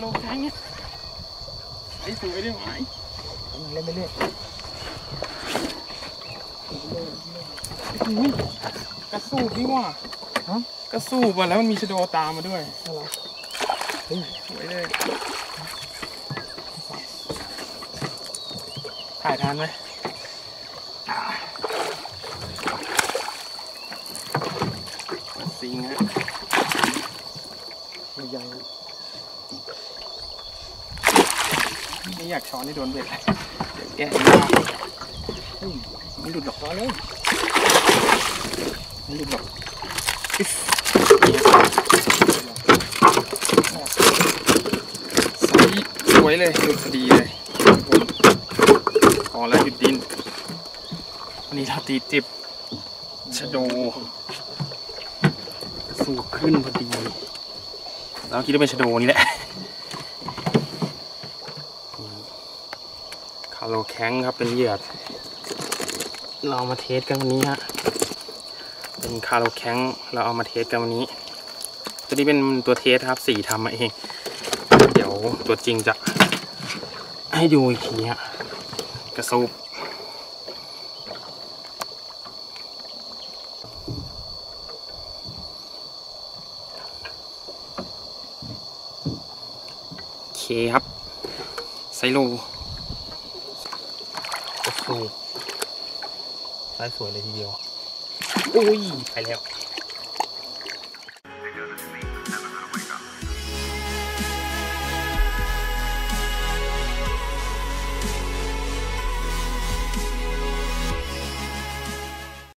เนี่ยไอ้สวยได้ไหมเล่นไปเรื่อยอุ้ยกระสูบนี่ว่ะฮะกระสูบอะแล้วมันมีชะโดตามมาด้วยอะไรเฮ้ยสวยเลยถ่ายทันไหมสิงฮะใหญ่ ไม่อยากช้อนให้โดนเบ็ดเลยเดี๋ยวแกะยากไม่หลุดหรอกมาเลยไม่หลุดหรอกสไซส์สวยเลยหลุดดีเลยพอแล้วหยุดดินวันนี้เราตีจิบชะโดสูบขึ้นพอดีเราคิดว่าเป็นชะโดนี่แหละ คาร์โลแข้งครับเป็นเหยื่อเราเอามาเทสกันวันนี้ฮะเป็นคาร์โลแข้งเราเอามาเทสกันวันนี้ ตัวนี้เป็นตัวเทสครับสีทำมาเอง เดี๋ยวตัวจริงจะให้ดูอีกทีฮะกระสูบโอเคครับไซโล กระสูบไซส์สวยเลยทีเดียว อุ้ย ไปแล้ว